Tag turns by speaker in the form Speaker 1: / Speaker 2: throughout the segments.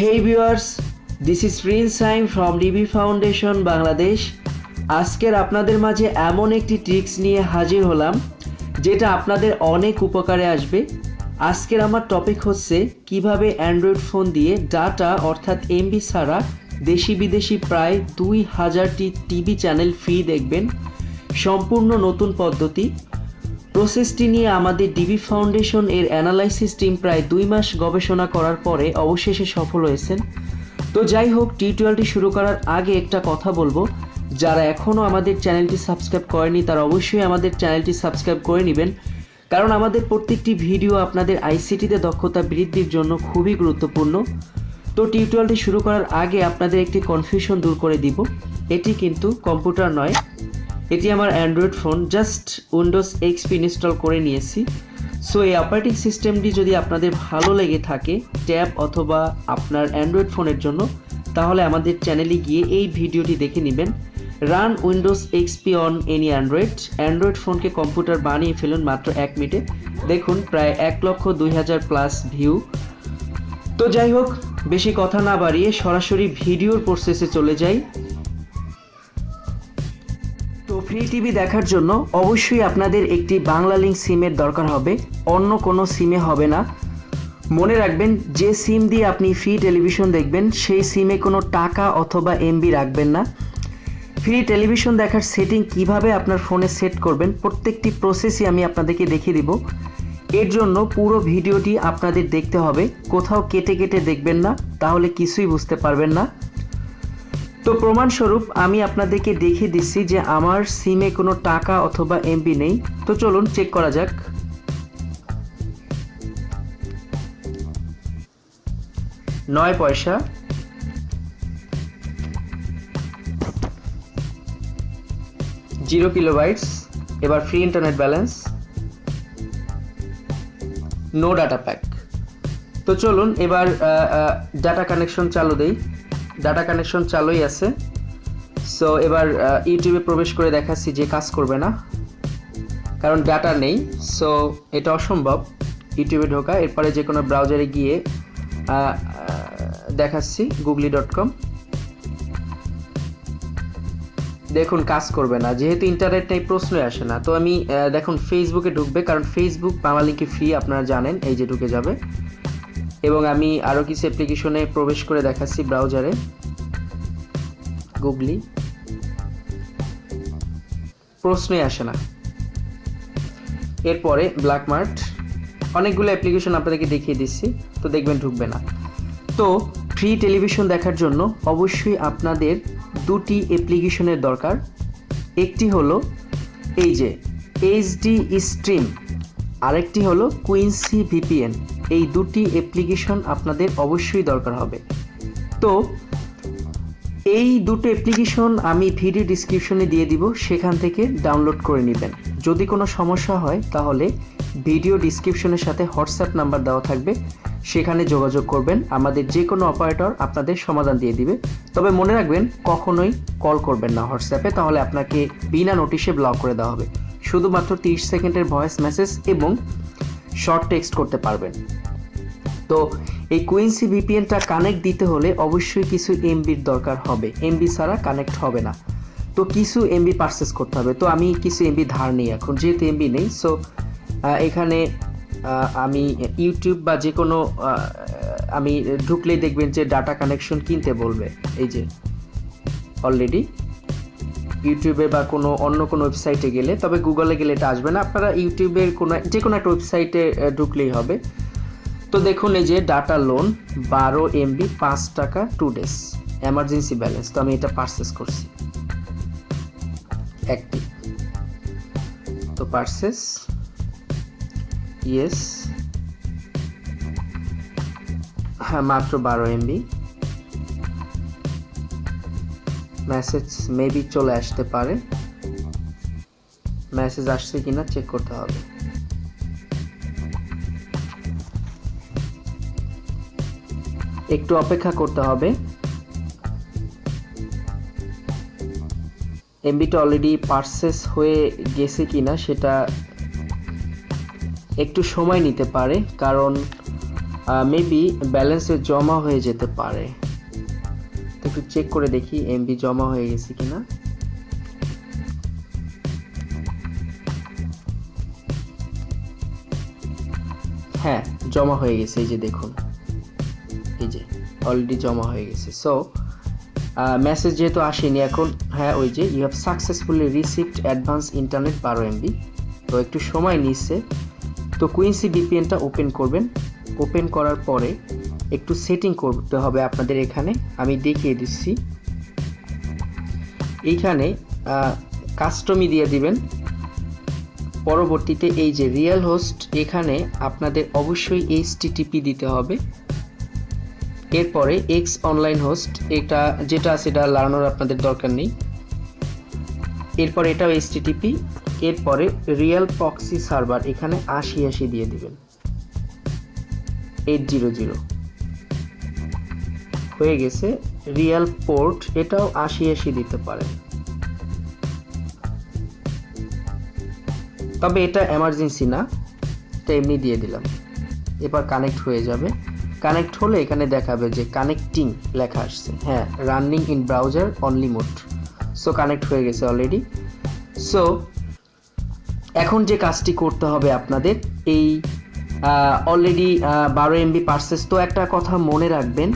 Speaker 1: Hey viewers this is Prince Saim from DB foundation Bangladesh আজকের আপনাদের মাঝে এমন একটি ট্রিক্স নিয়ে হাজির হলাম, যেটা আপনাদের অনেক উপকারে আসবে। আজকের আমার টপিক হচ্ছে কীভাবে অ্যান্ড্রয়েড ফোন দিয়ে ডাটা অর্থাৎ এমবি ছাড়া দেশি বিদেশি প্রায় দুই হাজারটি টিভি চ্যানেল ফ্রি দেখবেন। সম্পূর্ণ নতুন পদ্ধতি। প্রসেসটি নিয়ে আমাদের ডিবি ফাউন্ডেশন এর অ্যানালাইসিস টিম প্রায় দুই মাস গবেষণা করার পরে অবশেষে সফল হয়েছেন। তো যাই হোক টিউটোরিয়ালটি শুরু করার আগে একটা কথা বলব। যারা এখনও আমাদের চ্যানেলটি সাবস্ক্রাইব করেনি, তারা অবশ্যই আমাদের চ্যানেলটি সাবস্ক্রাইব করে নেবেন। কারণ আমাদের প্রত্যেকটি ভিডিও আপনাদের আইসিটিতে দক্ষতা বৃদ্ধির জন্য খুবই গুরুত্বপূর্ণ। তো টিউটোরিয়ালটি শুরু করার আগে আপনাদের একটি কনফিউশন দূর করে দিব। এটি কিন্তু কম্পিউটার নয়। এটি আমার Android phone just Windows XP install করে নিয়েছি। সো এই অপারেটিং সিস্টেমটি যদি আপনাদের ভালো লেগে থাকে ট্যাব অথবা আপনার অ্যান্ড্রয়েড ফোনের জন্য, তাহলে আমাদের চ্যানেলে গিয়ে এই ভিডিওটি দেখে নেবেন। Run Windows XP on any Android Android ফোনকে computer বানিয়ে ফেলুন মাত্র এক মিনিটে। দেখুন, প্রায় এক লক্ষ দুই হাজার প্লাস ভিউ তো যাই হোক, বেশি কথা না বাড়িয়ে সরাসরি ভিডিওর প্রসেসে চলে যাই। ফ্রি টিভি দেখার জন্য অবশ্যই আপনাদের একটি বাংলা লিঙ্ক সিমের দরকার হবে। অন্য কোনো সিমে হবে না। মনে রাখবেন, যে সিম দিয়ে আপনি ফ্রি টেলিভিশন দেখবেন, সেই সিমে কোনো টাকা অথবা এমবি রাখবেন না। ফ্রি টেলিভিশন দেখার সেটিং কীভাবে আপনার ফোনে সেট করবেন, প্রত্যেকটি প্রসেসই আমি আপনাদেরকে দেখিয়ে দিব। এর জন্য পুরো ভিডিওটি আপনাদের দেখতে হবে। কোথাও কেটে কেটে দেখবেন না, তাহলে কিছুই বুঝতে পারবেন না। তো প্রমাণস্বরূপ আমি আপনাদেরকে দেখিয়ে দিচ্ছি যে আমার সিমে কোনো টাকা অথবা এমবি নেই। তো চলুন চেক করা যাক। নয় পয়সা। Zero kilobytes. এবার free internet balance no data pack তো চলুন এবার ডাটা কানেকশন চালু দেই। ডাটা কানেকশন চালুই আছে। সো এবার ইউটিউবে প্রবেশ করে দেখাচ্ছি যে কাজ করবে না। কারণ ডাটা নেই। সো এটা অসম্ভব। ইউটিউবে ঢোকা। এরপরে যে কোনো ব্রাউজারে গিয়ে দেখাচ্ছি গুগলি ডট কম দেখুন, কাজ করবে না। যেহেতু ইন্টারনেট নেই, প্রশ্নই আসে না। তো আমি দেখুন ফেসবুকে ঢুকবে। কারণ ফেসবুক বাংলালিঙ্কে ফ্রি আপনারা জানেন, এই যে ঢুকে যাবে। এবং আমি আরও কিছু অ্যাপ্লিকেশনে প্রবেশ করে দেখাচ্ছি ব্রাউজারে গুগলি প্রশ্নে আসে না। এরপরে ব্ল্যাক মার্ট অনেকগুলো অ্যাপ্লিকেশন আপনাদেরকে দেখিয়ে দিচ্ছি, তো দেখবেন ঢুকবে না। তো ফ্রি টেলিভিশন দেখার জন্য অবশ্যই আপনাদের দুটি অ্যাপ্লিকেশনের দরকার। একটি হলো এই যে এইচডি স্ট্রিম আরেকটি হলো কুইন্সি ভিপিএন এই দুটি অ্যাপ্লিকেশন আপনাদের অবশ্যই দরকার হবে। তো, এই দুটো অ্যাপ্লিকেশন আমি ভিডিও ডিসক্রিপশনে দিয়ে দিব, সেখান থেকে ডাউনলোড করে নেবেন। যদি কোনো সমস্যা হয়, তাহলে ভিডিও ডিসক্রিপশনের সাথে হোয়াটসঅ্যাপ নাম্বার দেওয়া থাকবে, সেখানে যোগাযোগ করবেন। আমাদের যে কোনো অপারেটর আপনাদের সমাধান দিয়ে দিবে। তবে মনে রাখবেন, কখনোই কল করবেন না হোয়াটসঅ্যাপে তাহলে আপনাকে বিনা নোটিশে ব্লক করে দেওয়া হবে। শুধুমাত্র তিরিশ সেকেন্ডের ভয়েস মেসেজ এবং শর্ট টেক্সট করতে পারবেন। তো এই কুইন্সি ভিপিএনটা কানেক্ট দিতে হলে অবশ্যই কিছু এমবির দরকার হবে। এমবি ছাড়া কানেক্ট হবে না। তো কিছু এমবি পারচেস করতে হবে। তো আমি কিছু এমবি ধার নিই এখন, যেহেতু এমবি নেই সো এখানে আমি ইউটিউব বা যে কোনো আমি ঢুকলেই দেখবেন যে ডাটা কানেকশন কিনতে বলবে। এই যে অলরেডি ইউটিউবে বা কোনো অন্য কোনো ওয়েবসাইটে গেলে, তবে গুগলে গেলে এটা আসবে না। আপনারা ইউটিউবের কোনো, যে কোনো একটা ওয়েবসাইটে ঢুকলেই হবে। তো দেখুন এই যে ডাটা লোন বারো এমবি পাঁচ টাকা টু ডেজ এমার্জেন্সি ব্যালেন্স তো আমি এটা পারচেস করছি। অ্যাক্টিভ তো পারচেস ইয়েস হ্যাঁ মাত্র বারো এমবি মেসেজ মেবি চলে আসতে পারে। মেসেজ আসছে কিনা চেক করতে হবে। একটু অপেক্ষা করতে হবে। এমবিটা অলরেডি পারচেস হয়ে গেছে কিনা সেটা একটু সময় নিতে পারে, কারণ মেবি ব্যালেন্সে জমা হয়ে যেতে পারে। একটু চেক করে দেখি এমবি জমা হয়ে গেছে কিনা। হ্যাঁ জমা হয়ে গেছে, এই যে দেখুন। এই যে অলরেডি জমা হয়ে গেছে। সো মেসেজ যেহেতু আসেনি এখন হ্যাঁ ওই যে you have successfully received advance internet বারো এমবি তো একটু সময় নিচ্ছে। তো কুইন্সি বিপিএনটা ওপেন করবেন। ওপেন করার পরে একটু সেটিং করতে হবে আপনাদের এখানে। আমি দেখিয়ে দিচ্ছি। এইখানে কাস্টমি দিয়ে দিবেন। পরবর্তীতে এই যে রিয়েল হোস্ট এখানে আপনাদের অবশ্যই এইচটিটিপি দিতে হবে। এরপরে এক্স অনলাইন হোস্ট এটা যেটা আছে এটা লাগানোর আপনাদের দরকার নেই। এরপর এটাও এইচটিটিপি এরপরে রিয়েল পক্সি সার্ভার এখানে আশি আশি দিয়ে দিবেন। এইট জিরো জিরো হয়ে গেছে রিয়েল পোর্ট, এটাও আশি আশি দিতে পারেন তবে এটা এমার্জেন্সি না, এটা এমনি দিয়ে দিলাম। এবার কানেক্ট হয়ে যাবে। কানেক্ট হলে এখানে দেখাবে যে কানেক্টিং লেখা আসছে। হ্যাঁ running in browser only mode. So, connect হয়ে গেছে অলরেডি সো, এখন যে কাজটি করতে হবে আপনাদের, এই অলরেডি বারো এমবি পার্সেস তো একটা কথা মনে রাখবেন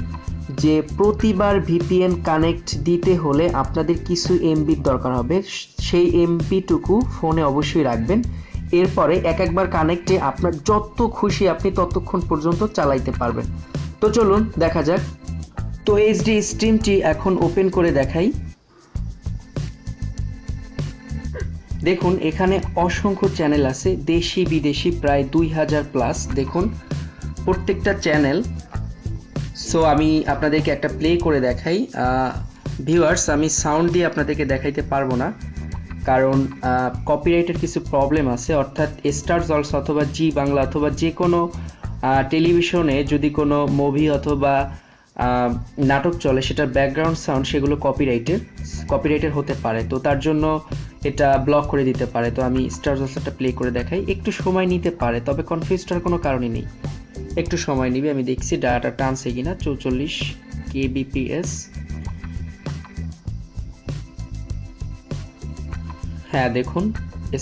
Speaker 1: যে প্রতিবার ভিপিএন কানেক্ট দিতে হলে আপনাদের কিছু এমবির দরকার হবে। সেই এমবিটুকু ফোনে অবশ্যই রাখবেন। এরপরে এক একবার কানেক্টে আপনার যত খুশি আপনি ততক্ষণ পর্যন্ত চালাইতে পারবেন। তো চলুন, দেখা যাক। তো এইচডি স্ট্রিমটি এখন ওপেন করে দেখাই। দেখুন, এখানে অসংখ্য চ্যানেল আছে। দেশি বিদেশি প্রায় দুই হাজার প্লাস দেখুন, প্রত্যেকটা চ্যানেল সো আমি আপনাদেরকে একটা প্লে করে দেখাই। ভিউয়ার্স আমি সাউন্ড দিয়ে আপনাদেরকে দেখাইতে পারব না। কারণ কপিরাইটের কিছু প্রবলেম আছে। অর্থাৎ স্টার জলস অথবা জি বাংলা অথবা যে কোনো টেলিভিশনে যদি কোনো মুভি অথবা নাটক চলে, সেটার ব্যাকগ্রাউন্ড সাউন্ড সেগুলো কপিরাইটের কপিরাইটের হতে পারে। তো তার জন্য এটা ব্লক করে দিতে পারে। তো আমি স্টার জলসাটা প্লে করে দেখাই। একটু সময় নিতে পারে, তবে কনফিউজটার কোনো কারণই নেই। একটু সময় নিবে, আমি দেখছি ডাটা টানছে কিনা, চৌচল্লিশ কেবিপিএস। হ্যাঁ দেখুন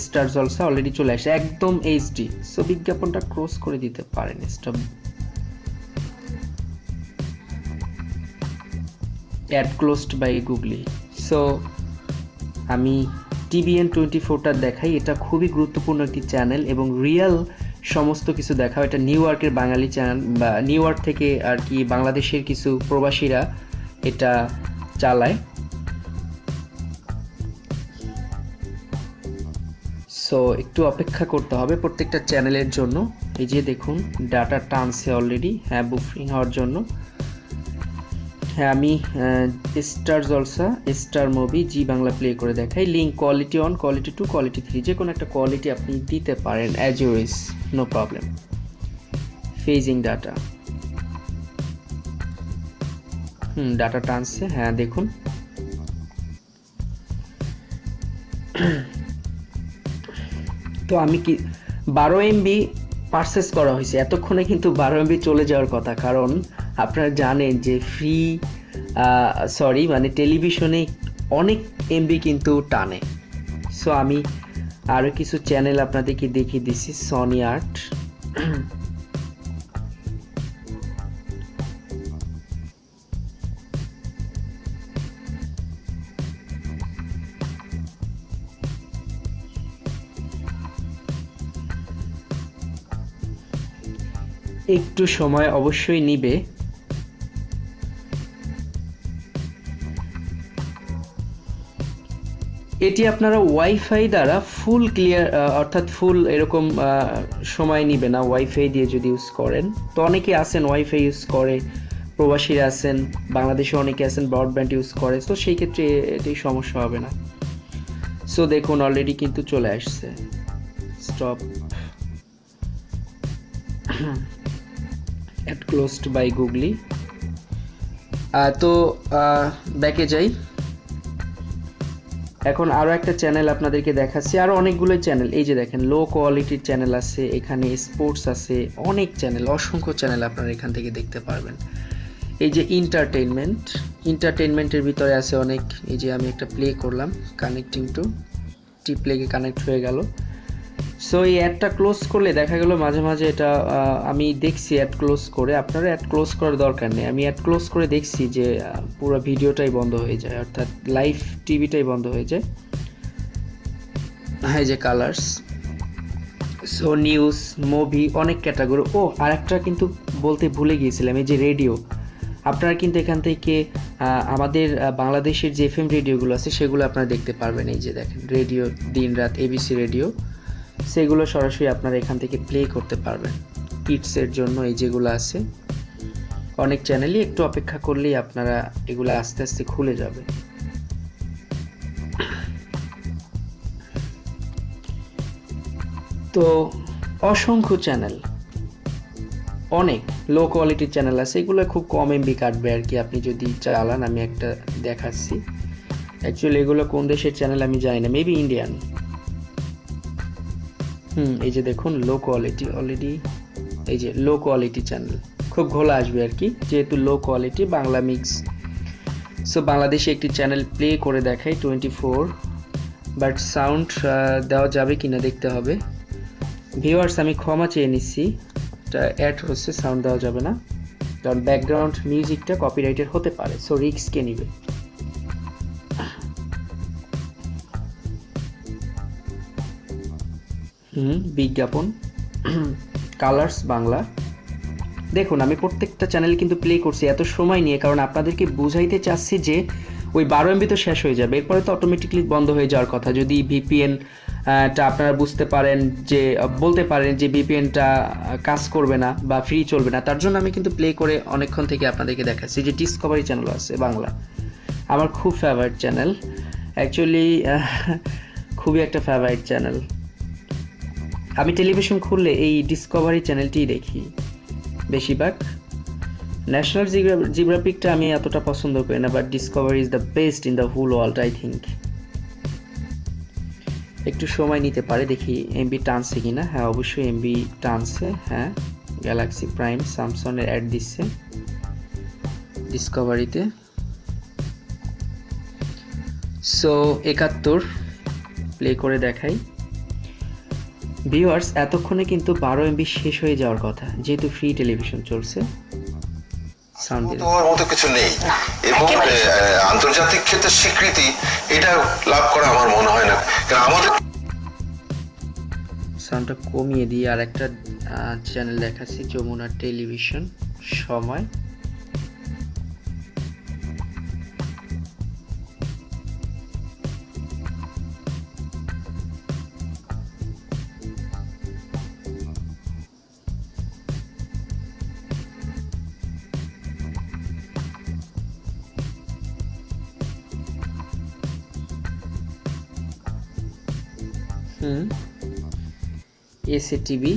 Speaker 1: স্টার জলসা অলরেডি চলে আসে, একদম এইচডি সো বিজ্ঞাপনটা ক্রস করে দিতে পারেন stop ad closed by Google so আমি টিভিএন টোয়েন্টি ফোরটা দেখাই, এটা খুবই গুরুত্বপূর্ণ একটি চ্যানেল এবং রিয়েল সমস্ত কিছু দেখাও। এটা নিউ ইয়র্কের বাঙালি চ্যানেল বা নিউ ইয়র্ক থেকে আর কি বাংলাদেশের কিছু প্রবাসীরা এটা চালায়। সো একটু অপেক্ষা করতে হবে প্রত্যেকটা চ্যানেলের জন্য। এই যে দেখুন ডাটা টানছে অলরেডি হ্যাঁ বুফিং হওয়ার জন্য। হ্যাঁ আমি Star Jalsha Star movie Zee Bangla play করে দেখাই। Link quality one quality two quality three যে কোনো একটা কোয়ালিটি আপনি দিতে পারেন as you know problem facing data hmm data টানছে হ্যাঁ দেখুন। তো আমি কি, বারো এমবি পারচেস করা হয়েছে। এতক্ষণে কিন্তু বারো এমবি চলে যাওয়ার কথা, কারণ আপনারা জানেন যে ফ্রি সরি মানে টেলিভিশনে অনেক এমবি কিন্তু টানে। সো আমি আরও কিছু চ্যানেল আপনাদেরকে দেখিয়ে দিচ্ছি সনি আর্ট একটু সময় অবশ্যই নিবে। এটি আপনারা ওয়াইফাই দ্বারা ফুল ক্লিয়ার অর্থাৎ ফুল এরকম সময় নিবে না ওয়াইফাই দিয়ে যদি ইউজ করেন। তো অনেকে আছেন ওয়াইফাই ইউজ করে, প্রবাসীরা আছেন, বাংলাদেশে অনেকে আছেন ব্রডব্যান্ড ইউজ করে, তো সেই ক্ষেত্রে এটি সমস্যা হবে না। সো দেখুন অলরেডি কিন্তু চলে আসছে। Stop ad closed by Google তো ব্যাকে যাই। এখন আরও একটা চ্যানেল আপনাদেরকে দেখাচ্ছি আরও অনেকগুলো চ্যানেল এই যে দেখেন লো কোয়ালিটির চ্যানেল আছে, এখানে স্পোর্টস আছে, অনেক চ্যানেল অসংখ্য চ্যানেল আপনারা এখান থেকে দেখতে পারবেন। এই যে ইন্টারটেনমেন্ট ইন্টারটেনমেন্টের ভিতরে আছে অনেক, এই যে আমি একটা প্লে করলাম কানেক্টিং টু টি প্লেকে কানেক্ট হয়ে গেল। সো এই অ্যাডটা ক্লোজ করলে দেখা গেল মাঝে মাঝে এটা আমি দেখছি অ্যাড ক্লোজ করে। আপনারা অ্যাড ক্লোজ করার দরকার নেই। আমি অ্যাড ক্লোজ করে দেখছি যে পুরো ভিডিওটাই বন্ধ হয়ে যায়, অর্থাৎ লাইভ টিভিটাই বন্ধ হয়ে যায়। হ্যাঁ যে কালার্স সো নিউজ মুভি অনেক ক্যাটাগরি ও, আরেকটা কিন্তু বলতে ভুলে গিয়েছিলাম, এই যে রেডিও আপনারা কিন্তু এখান থেকে আমাদের বাংলাদেশের যে এফএম রেডিওগুলো আছে, সেগুলো আপনারা দেখতে পারবেন। এই যে দেখেন রেডিও দিন রাত এবিসি রেডিও সেগুলো সরাসরি আপনারা এখান থেকে প্লে করতে পারবেন। কিডসের জন্য এই যেগুলো আছে, অনেক চ্যানেলই একটু অপেক্ষা করলেই আপনারা এগুলো আস্তে আস্তে খুলে যাবে। তো, অসংখ্য চ্যানেল অনেক লো কোয়ালিটির চ্যানেল আছে, এগুলো খুব কম এমবি কাটবে আর কি। আপনি যদি চালান, আমি একটা দেখাচ্ছি। অ্যাকচুয়ালি এগুলো কোন দেশের চ্যানেল আমি জানি না মেবি ইন্ডিয়ান হুম, এই যে দেখুন লো কোয়ালিটি অলরেডি এই যে লো কোয়ালিটি চ্যানেল খুব ঘোলা আসবে আর কি, যেহেতু low quality Bangla mix so বাংলাদেশে একটি চ্যানেল প্লে করে দেখাই টোয়েন্টি ফোর বাট সাউন্ড দেওয়া যাবে কি না দেখতে হবে। ভিউয়ার্স আমি ক্ষমা চেয়ে নিচ্ছি অ্যাড হচ্ছে সাউন্ড দেওয়া যাবে না। কারণ ব্যাকগ্রাউন্ড মিউজিকটা কপিরাইটের হতে পারে সো রিক্স কে নিবে। হুম, বিজ্ঞাপন। কালার্স বাংলা। দেখুন, আমি প্রত্যেকটা চ্যানেল কিন্তু প্লে করছি এত সময় নিয়ে, কারণ আপনাদেরকে বুঝাইতে চাচ্ছি যে ওই বারো এমবি তো শেষ হয়ে যাবে। এরপরে তো অটোমেটিকলি বন্ধ হয়ে যাওয়ার কথা। যদি ভিপিএন টা আপনারা বুঝতে পারেন যে বলতে পারেন যে ভিপিএনটা কাজ করবে না বা ফ্রি চলবে না, তার জন্য আমি কিন্তু প্লে করে অনেকক্ষণ থেকে আপনাদেরকে দেখাচ্ছি যে ডিসকভারি চ্যানেল আছে বাংলা। আমার খুব ফেভারিট চ্যানেল অ্যাকচুয়ালি খুবই একটা ফেভারিট চ্যানেল আমি টেলিভিশন খুললে এই ডিসকভারি চ্যানেলটিই দেখি। বেশিরভাগ ন্যাশনাল জিওগ্রাফিকটা আমি এতটা পছন্দ করি না but Discovery is the best in the whole world I think একটু সময় নিতে পারে, দেখি এমবি টানছে কিনা। হ্যাঁ অবশ্যই এমবি টানছে হ্যাঁ। গ্যালাক্সি প্রাইম স্যামসংয়ের অ্যাড দিচ্ছে ডিসকভারিতে সো একাত্তর প্লে করে দেখাই। ভিউয়ার্স এতক্ষণে কিন্তু বারো এমবি শেষ হয়ে যাওয়ার কথা যেহেতু ফ্রি টেলিভিশন চলছে।
Speaker 2: তোমার মতো কিছু নেই। এবং আন্তর্জাতিক ক্ষেত্রে স্বীকৃতি এটা লাভ করা আমার মনে হয় না। কারণ আমাদের
Speaker 1: সাউন্ডটা কমিয়ে দিয়ে আর একটা চ্যানেল দেখাচ্ছি যমুনা টেলিভিশন সময়। হুম এসএ টিভি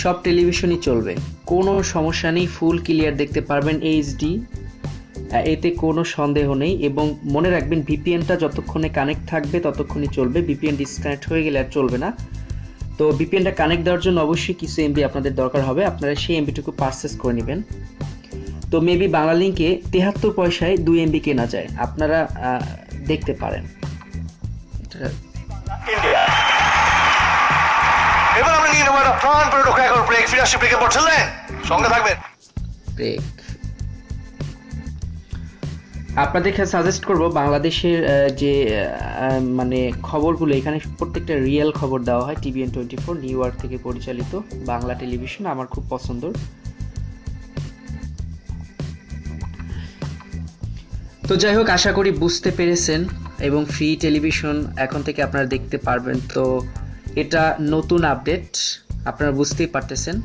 Speaker 1: সব টেলিভিশনই চলবে। কোনো সমস্যা নেই, ফুল ক্লিয়ার দেখতে পারবেন এইচডি এতে কোনো সন্দেহ নেই এবং মনে রাখবেন ভিপিএনটা যতক্ষণে কানেক্ট থাকবে ততক্ষণই চলবে। ভিপিএন ডিসকানেক্ট হয়ে গেলে আর চলবে না। তো ভিপিএনটা কানেক্ট দেওয়ার জন্য অবশ্যই কিছু এমবি আপনাদের দরকার হবে। আপনারা সেই এমবিটুকু পারচেস করে নেবেন। তো মেবি বাংলা লিঙ্কে তেহাত্তর পয়সায় দুই এমবি কেনা যায়। আপনারা দেখতে পারেন।
Speaker 3: এবার আমরা নিয়ে নেব একটা প্রাণ করে ঢোকা এখন ব্রেক ফিরে আসছি ব্রেকের পর চললেন? সঙ্গে থাকবেন।
Speaker 1: ব্রেক আপনাদেরকে সাজেস্ট করব বাংলাদেশের আহ, যে আহ, মানে খবরগুলো এখানে প্রত্যেকটা রিয়েল খবর দেওয়া হয় TVN twenty four New York থেকে পরিচালিত বাংলা টেলিভিশন আমার খুব পছন্দ তো যাই হোক, আশা করি বুঝতে পেরেছেন এবং ফ্রি টেলিভিশন এখন থেকে আপনারা দেখতে পারবেন। তো এটা নতুন আপডেট, আপনারা বুঝতেই পারতেছেন।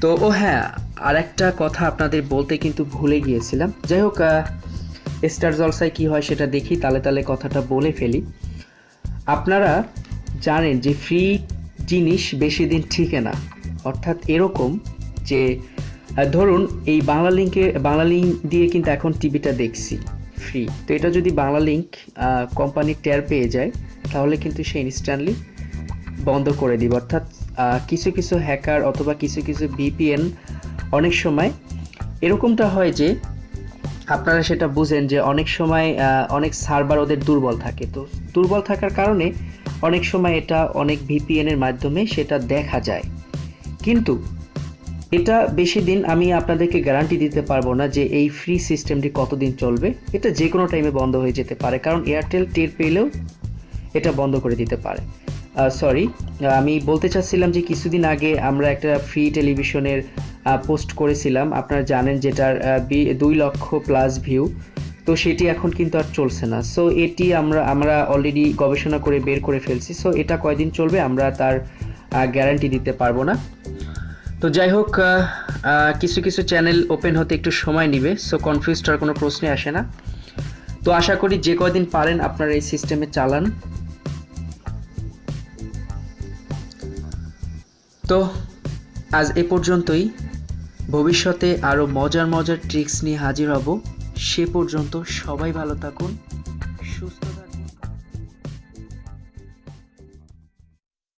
Speaker 1: তো, ও হ্যাঁ আর একটা কথা আপনাদের বলতে কিন্তু ভুলে গিয়েছিলাম। যাই হোক স্টার জলসায় কি হয় সেটা দেখি, তালে তালে কথাটা বলে ফেলি। আপনারা জানেন যে ফ্রি জিনিস বেশি দিন ঠিকে না। অর্থাৎ এরকম যে ধরুন এই বাংলা লিঙ্কে বাংলা লিঙ্ক দিয়ে কিন্তু এখন টিভিটা দেখছি ফ্রি তো এটা যদি বাংলা লিঙ্ক কোম্পানি টের পেয়ে যায়, তাহলে কিন্তু সে ইনস্ট্যান্টলি বন্ধ করে দিবে। অর্থাৎ কিছু কিছু হ্যাকার অথবা কিছু কিছু ভিপিএন অনেক সময় এরকমটা হয় যে আপনারা সেটা বুঝেন যে অনেক সময় অনেক সার্ভার ওদের দুর্বল থাকে। তো দুর্বল থাকার কারণে অনেক সময় এটা অনেক ভিপিএনের মাধ্যমে সেটা দেখা যায়। কিন্তু এটা বেশি দিন আমি আপনাদেরকে গ্যারান্টি দিতে পারব না যে এই ফ্রি সিস্টেমটি কতদিন চলবে। এটা যে কোনো টাইমে বন্ধ হয়ে যেতে পারে, কারণ এয়ারটেল টের পেলেও এটা বন্ধ করে দিতে পারে। সরি আমি বলতে চাচ্ছিলাম যে কিছুদিন আগে আমরা একটা ফ্রি টেলিভিশনের পোস্ট করেছিলাম। আপনারা জানেন যেটার দুই লক্ষ প্লাস ভিউ তো সেটি এখন কিন্তু আর চলছে না। সো এটি আমরা আমরা অলরেডি গবেষণা করে বের করে ফেলছি। সো এটা কয়দিন চলবে আমরা তার গ্যারান্টি দিতে পারব না। তো যাই হোক কিছু কিছু চ্যানেল ওপেন হতে একটু সময় নেবে সো কনফিউজড হওয়ার কোনো প্রশ্নই আসে না। তো আশা করি যে কয়দিন পারেন আপনারা এই সিস্টেমে চালান। তো আজ এ পর্যন্তই। ভবিষ্যতে আরও মজার মজার ট্রিক্স নিয়ে হাজির হব। সে পর্যন্ত সবাই ভালো থাকুন।